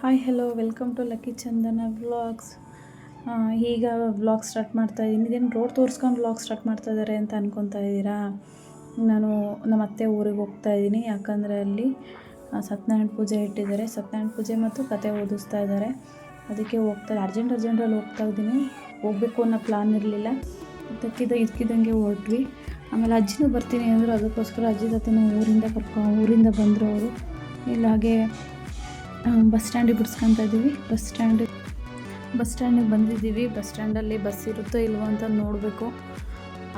Hi hello welcome to Lucky Chandana vlogs ಈಗ vlog start ಮಾಡ್ತಾ ಇದ್ದೀನಿ. ಇದೇನು ರೋಡ್ ತೋರಿಸ್ಕೊಂಡು ವ್ಲಾಗ್ ಸ್ಟಾರ್ಟ್ ಮಾಡ್ತಾ ಇದ್ದಾರೆ ಅಂತ ಅನ್ಕೊತಾ ಇದ್ದೀರಾ? ನಾನು ನಮ್ಮ ಅತ್ತೆ ಊರಿಗೆ ಹೋಗ್ತಾ ಇದ್ದೀನಿ. ಯಾಕಂದರೆ ಅಲ್ಲಿ ಸತ್ಯನಾರಾಯಣ ಪೂಜೆ ಇಟ್ಟಿದ್ದಾರೆ. ಸತ್ಯನಾರಾಯಣ ಪೂಜೆ ಮತ್ತು ಕತೆ ಓದಿಸ್ತಾ ಇದ್ದಾರೆ. ಅದಕ್ಕೆ ಹೋಗ್ತಾ ಅರ್ಜೆಂಟ್ ಅರ್ಜೆಂಟಲ್ಲಿ ಹೋಗ್ತಾ ಇದ್ದೀನಿ. ಹೋಗಬೇಕು ಅನ್ನೋ ಪ್ಲಾನ್ ಇರಲಿಲ್ಲ. ಇದಕ್ಕಿದ್ದ ಇದ್ಕಿದ್ದಂಗೆ ಹೊರಟ್ವಿ. ಆಮೇಲೆ ಅಜ್ಜಿನೂ ಬರ್ತೀನಿ ಅಂದರು. ಅದಕ್ಕೋಸ್ಕರ ಅಜ್ಜಿ ಊರಿಂದ ಕರ್ಕೊ ಊರಿಂದ ಬಂದರು ಅವರು. ಇಲ್ಲ ಹಾಗೆ ಬಸ್ ಸ್ಟ್ಯಾಂಡಿಗೆ ಬಿಡಿಸ್ಕೊತಾ ಇದ್ದೀವಿ. ಬಸ್ ಸ್ಟ್ಯಾಂಡ್, ಬಸ್ ಸ್ಟ್ಯಾಂಡಿಗೆ ಬಂದಿದ್ದೀವಿ. ಬಸ್ ಸ್ಟ್ಯಾಂಡಲ್ಲಿ ಬಸ್ ಇರುತ್ತೋ ಇಲ್ವೋ ಅಂತ ನೋಡಬೇಕು.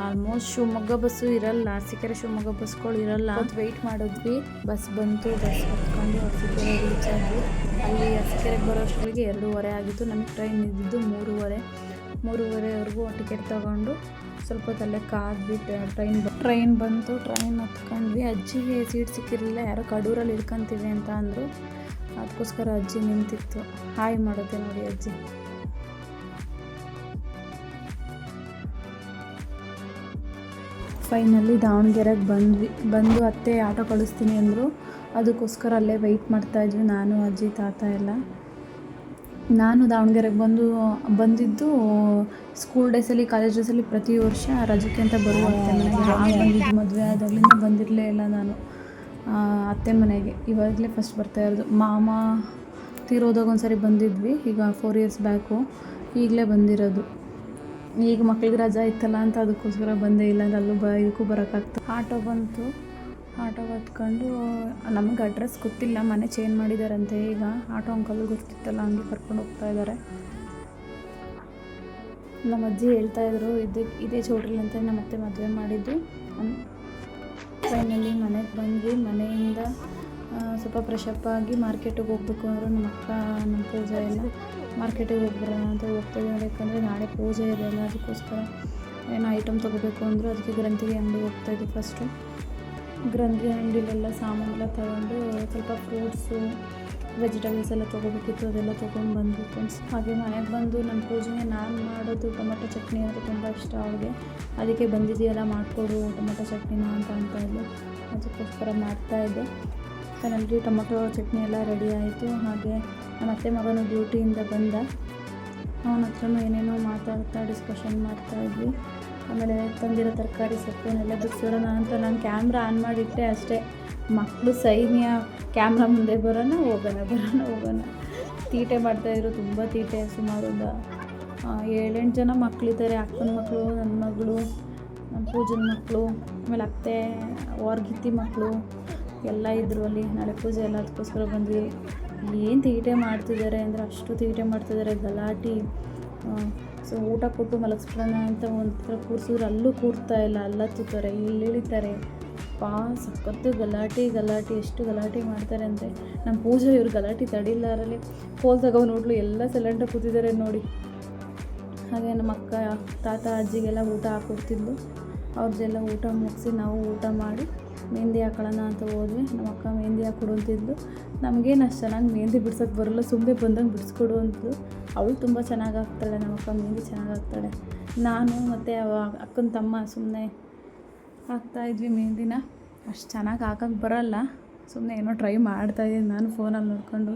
ಆಲ್ಮೋಸ್ಟ್ ಶಿವಮೊಗ್ಗ ಬಸ್ಸು ಇರಲ್ಲ. ಸಿಕ್ಕರೆ ಶಿವಮೊಗ್ಗ ಬಸ್ಗಳು ಇರಲ್ಲ. ಅದು ವೆಯ್ಟ್ ಮಾಡಿದ್ವಿ. ಬಸ್ ಬಂತು, ಬಸ್ ಹತ್ಕೊಂಡು ಅರಸೀಕೆರೆ ರೀಚ್ ಆದ್ವಿ. ಅಲ್ಲಿ ಬರೋ ಅಷ್ಟೊತ್ತಿಗೆ ಎರಡೂವರೆ ಆಗಿತ್ತು. ನಮಗೆ ಟ್ರೈನ್ ಇದ್ದಿದ್ದು ಮೂರುವರೆ. ಮೂರುವರೆವರೆಗೂ ಟಿಕೆಟ್ ತೊಗೊಂಡು ಸ್ವಲ್ಪ ಹೊತ್ತಲ್ಲೇ ಕಾದ್ವಿ ಟ್ರೈನ್ ಟ್ರೈನ್ ಬಂತು. ಟ್ರೈನ್ ಹತ್ಕೊಂಡ್ವಿ. ಅಜ್ಜಿಗೆ ಸೀಟ್ ಸಿಕ್ಕಿರಲಿಲ್ಲ. ಯಾರೋ ಕಡೂರಲ್ಲಿ ಇಟ್ಕೊಂತೀವಿ ಅಂತ ಅಂದರು. ಅದಕ್ಕೋಸ್ಕರ ಅಜ್ಜಿ ನಿಂತಿತ್ತು. ಹಾಯ್ ಮಾಡುತ್ತೆ ನೋಡಿ ಅಜ್ಜಿ. ಫೈನಲ್ಲಿ ದಾವಣಗೆರೆಗೆ ಬಂದ್ವಿ. ಬಂದು ಅತ್ತೆ ಆಟೋ ಕಳಿಸ್ತೀನಿ ಅಂದರು. ಅದಕ್ಕೋಸ್ಕರ ಅಲ್ಲೇ ವೆಯ್ಟ್ ಮಾಡ್ತಾಯಿದ್ವಿ ನಾನು, ಅಜ್ಜಿ, ತಾತ ಎಲ್ಲ. ನಾನು ದಾವಣಗೆರೆಗೆ ಬಂದು, ಬಂದಿದ್ದು ಸ್ಕೂಲ್ ಡೇಸಲ್ಲಿ ಕಾಲೇಜ್ ಡೇಸಲ್ಲಿ ಪ್ರತಿ ವರ್ಷ ರಜಕ್ಕೆ ಅಂತ ಬರುವ ಅತ್ತೆ ಮನೆಗೆ ಬಂದಿದ್ದು ಮದುವೆ ಆದಾಗಲಿಂದ ಬಂದಿರಲೇ ಇಲ್ಲ ನಾನು. ಅತ್ತೆ ಮನೆಗೆ. ಇವಾಗಲೇ ಫಸ್ಟ್ ಬರ್ತಾ ಇರೋದು. ಮಾಮ ತೀರೋದಾಗ ಒಂದು ಸರಿ ಬಂದಿದ್ವಿ, ಈಗ ಫೋರ್ ಇಯರ್ಸ್ ಬ್ಯಾಕು ಈಗಲೇ ಬಂದಿರೋದು. ಈಗ ಮಕ್ಳಿಗೆ ರಜಾ ಇತ್ತಲ್ಲ ಅಂತ ಅದಕ್ಕೋಸ್ಕರ ಬಂದೇ ಇಲ್ಲ, ಅಂದ್ರೆ ಅಲ್ಲೂ ಬ, ಇದಕ್ಕೂ ಬರೋಕ್ಕಾಗ್ತದೆ ಆಟೋ ಬಂತು. ಆಟೋ ಹತ್ಕೊಂಡು, ನಮಗೆ ಅಡ್ರೆಸ್ ಗೊತ್ತಿಲ್ಲ, ಮನೆ ಚೇಂಜ್ ಮಾಡಿದಾರಂತೆ ಈಗ. ಆಟೋ ಅಂಕಲ್ ಗೊತ್ತಿತ್ತಲ್ಲ, ಹಂಗೆ ಕರ್ಕೊಂಡು ಹೋಗ್ತಾ ಇದ್ದಾರೆ ನಮ್ಮ ಅಜ್ಜಿ ಹೇಳ್ತಾಯಿದ್ರು ಇದೇ ಇದೇ ಚೌಟ್ರಿಲಿ ಅಂತ ನಮ್ಮ ಅತ್ತೆ ಮದುವೆ ಮಾಡಿದ್ದು. ಟ್ರೈನಲ್ಲಿ ಮನೆಗೆ ಬಂದ್ವಿ. ಮನೆಯಿಂದ ಸ್ವಲ್ಪ ಫ್ರೆಶಪ್ ಆಗಿ ಮಾರ್ಕೆಟಿಗೆ ಹೋಗ್ಬೇಕು ಅಂದ್ರೆ ನಮ್ಮ ಅಕ್ಕ, ನಮ್ಮ ಪೂಜೆ ಎಲ್ಲ ಮಾರ್ಕೆಟಿಗೆ ಹೋಗ್ಬರೋಣ ಅಂತ ಹೋಗ್ತಾ ಇದ್ದೀವಿ ಯಾಕಂದರೆ ನಾಳೆ ಪೂಜೆ ಇದೆಯಲ್ಲ ಅದಕ್ಕೋಸ್ಕರ ಏನೋ ಐಟಮ್ ತೊಗೋಬೇಕು ಅಂದರು ಅದಕ್ಕೆ ಗ್ರಂಥಿಗೆ ಅಂಗಡಿ ಹೋಗ್ತಾಯಿದ್ವಿ ಫಸ್ಟು ಗ್ರಂಥಿ ಅಂಗಡಿಲೆಲ್ಲ ಸಾಮಾನೆಲ್ಲ ತಗೊಂಡು ಸ್ವಲ್ಪ ಫ್ರೂಟ್ಸು ವೆಜಿಟೇಬಲ್ಸ್ ಎಲ್ಲ ತೊಗೋಬೇಕಿತ್ತು, ಅದೆಲ್ಲ ತೊಗೊಂಡು ಫ್ರೆಂಡ್ಸ್ ಹಾಗೆ ಮನೆಗೆ ಬಂದು ನನ್ನ ಪೂಜೆಗೆ ನಾನು ಮಾಡೋದು ಟೊಮೊಟೊ ಚಟ್ನಿ ಅಂದರೆ ತುಂಬ ಇಷ್ಟ ಅವ್ರಿಗೆ. ಅದಕ್ಕೆ ಬಂದಿದೆಯಲ್ಲ ಮಾಡಿಕೊಡು ಟೊಮೊಟೊ ಚಟ್ನಿನ ಅಂತ ಅಂತ ಅದಕ್ಕೋಸ್ಕರ ಮಾಡ್ತಾಯಿದ್ದೆ ನನಗೆ ಟೊಮೊಟೊ ಚಟ್ನಿ ಎಲ್ಲ ರೆಡಿ ಆಯಿತು. ಹಾಗೆ ನಮ್ಮ ಅತ್ತೆ ಮಗನು ಡ್ಯೂಟಿಯಿಂದ ಬಂದ. ಅವನ ಹತ್ರನೂ ಏನೇನೋ ಮಾತಾಡ್ತಾ ಡಿಸ್ಕಷನ್ ಮಾಡ್ತಾ ಇದ್ವಿ. ಆಮೇಲೆ ತಂದಿರೋ ತರಕಾರಿ ಸೊಪ್ಪನ್ನೆಲ್ಲ ಬಿಡಿಸಿರೋಣ ಅಂತ ನಾನು ಕ್ಯಾಮ್ರಾ ಆನ್ ಮಾಡಿಟ್ಟೆ ಅಷ್ಟೇ. ಮಕ್ಕಳು ಸೈನ್ಯ, ಕ್ಯಾಮ್ರಾ ಮುಂದೆ ಬರೋಣ, ಹೋಗೋಣ ಬರೋಣ, ಹೋಗೋಣ. ತೀಟೆ ಮಾಡ್ತಾಯಿದ್ರು ತುಂಬ ತೀಟೆ ಸುಮಾರು ಒಂದು ಏಳೆಂಟು ಜನ ಮಕ್ಕಳಿದ್ದಾರೆ ಅಕ್ಕನ ಮಕ್ಕಳು ನನ್ನ ಮಗಳು, ನಮ್ಮ ಪೂಜನ ಮಕ್ಕಳು ಆಮೇಲೆ ಅತ್ತೆ ವಾರ್ಗಿತ್ತಿ ಮಕ್ಕಳು ಎಲ್ಲ ಇದ್ದರು ಅಲ್ಲಿ. ನಾಳೆ ಪೂಜೆ ಎಲ್ಲ ಅದಕ್ಕೋಸ್ಕರ ಬಂದ್ವಿ. ಏನು ತೀಟೆ ಮಾಡ್ತಿದ್ದಾರೆ ಅಂದರೆ ಅಷ್ಟು ತೀಟೆ ಮಾಡ್ತಿದ್ದಾರೆ ಗಲಾಟೆ. ಸೊ ಊಟ ಕೊಟ್ಟು ಮಲಗಿಸ್ಬಿಡೋಣ ಅಂತ ಒಂಥರ ಕೂರಿಸಿದ್ರೆ ಅಲ್ಲೂ ಕೂರ್ತಾ ಇಲ್ಲ, ಅಲ್ಲತ್ತುತ್ತಾರೆ, ಇಲ್ಲಿ ಇಳಿತಾರೆ. ಪಾ, ಸಖತ್ತು ಗಲಾಟೆ ಗಲಾಟೆ, ಎಷ್ಟು ಗಲಾಟೆ ಮಾಡ್ತಾರೆ ಅಂದರೆ ನಮ್ಮ ಪೂಜೆ ಇವ್ರು ಗಲಾಟೆ ತಡಿಲಾರಲ್ಲಿ ಫೋಲ್ ತಗೋ ನೋಡ್ಲು ಎಲ್ಲ ಸಿಲಿಂಡರ್ ಕೂತಿದ್ದಾರೆ ನೋಡಿ. ಹಾಗೆ ನಮ್ಮ ಅಕ್ಕ, ತಾತ, ಅಜ್ಜಿಗೆಲ್ಲ ಊಟ ಹಾಕ್ಕೊಡ್ತಿದ್ಲು ಅವ್ರದ್ದೆಲ್ಲ ಊಟ ಮುಗಿಸಿ ನಾವು ಊಟ ಮಾಡಿ ಮೆಹಂದಿ ಹಾಕೊಳ್ಳೋಣ ಅಂತ ಹೋದ್ವಿ. ನಮ್ಮ ಅಕ್ಕ ಮೆಹಂದಿ ಹಾಕ್ಕೊಡುವಂತಿದ್ಲು ನಮಗೇನು ಅಷ್ಟು ಚೆನ್ನಾಗಿ ಮೆಹಂದಿ ಬಿಡ್ಸೋಕ್ಕೆ ಬರಲ್ಲ ಸುಮ್ಮನೆ ಬಂದಂಗೆ ಬಿಡಿಸ್ಕೊಡು ಅಂದ್ಲು. ಅವಳು ತುಂಬ ಚೆನ್ನಾಗಿ ಹಾಕ್ತಾಳೆ, ನಮ್ಮ ಅಕ್ಕ ಮೆಹಂದಿ ಚೆನ್ನಾಗಿ ಹಾಕ್ತಾಳೆ. ನಾನು ಮತ್ತು ಅಕ್ಕನ ತಮ್ಮ ಸುಮ್ಮನೆ ಹಾಕ್ತಾಯಿದ್ವಿ ಮೆಹಂದಿನ. ಅಷ್ಟು ಚೆನ್ನಾಗಿ ಹಾಕೋಕ್ಕೆ ಬರಲ್ಲ. ಸುಮ್ಮನೆ ಏನೋ ಟ್ರೈ ಮಾಡ್ತಾಯಿದ್ದೀನಿ ನಾನು ಫೋನಲ್ಲಿ ನೋಡಿಕೊಂಡು.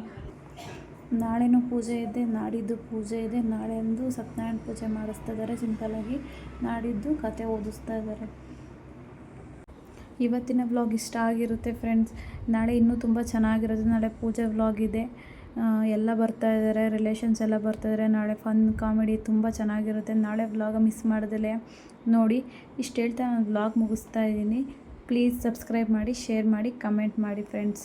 ನಾಳೆನೂ ಪೂಜೆ ಇದೆ, ನಾಡಿದ್ದು ಪೂಜೆ ಇದೆ. ನಾಳೆ ಅಂದು ಸತ್ಯನಾರಾಯಣ ಪೂಜೆ ಮಾಡಿಸ್ತಾ ಇದ್ದಾರೆ ಸಿಂಪಲ್ಲಾಗಿ ನಾಡಿದ್ದು ಕತೆ ಓದಿಸ್ತಾ ಇದ್ದಾರೆ. ಇವತ್ತಿನ ವ್ಲಾಗ್ ಇಷ್ಟ ಆಗಿರುತ್ತೆ ಫ್ರೆಂಡ್ಸ್ ನಾಳೆ ಇನ್ನೂ ತುಂಬ ಚೆನ್ನಾಗಿರುತ್ತೆ ನಾಳೆ ಪೂಜೆ ವ್ಲಾಗ್ ಇದೆ. ಎಲ್ಲ ಬರ್ತಾ ಇದ್ದಾರೆ ರಿಲೇಷನ್ಸ್ ಎಲ್ಲ ಬರ್ತಾ ಇದ್ದಾರೆ ನಾಳೆ ಫನ್ ಕಾಮಿಡಿ ತುಂಬ ಚೆನ್ನಾಗಿರುತ್ತೆ. ನಾಳೆ ವ್ಲಾಗ ಮಿಸ್ ಮಾಡ್ದಲೇ ನೋಡಿ, ಇಷ್ಟು ಹೇಳ್ತಾ ನಾನು ವ್ಲಾಗ್ ಮುಗಿಸ್ತಾ ಇದ್ದೀನಿ. ಪ್ಲೀಸ್ ಸಬ್ಸ್ಕ್ರೈಬ್ ಮಾಡಿ ಶೇರ್ ಮಾಡಿ ಕಮೆಂಟ್ ಮಾಡಿ ಫ್ರೆಂಡ್ಸ್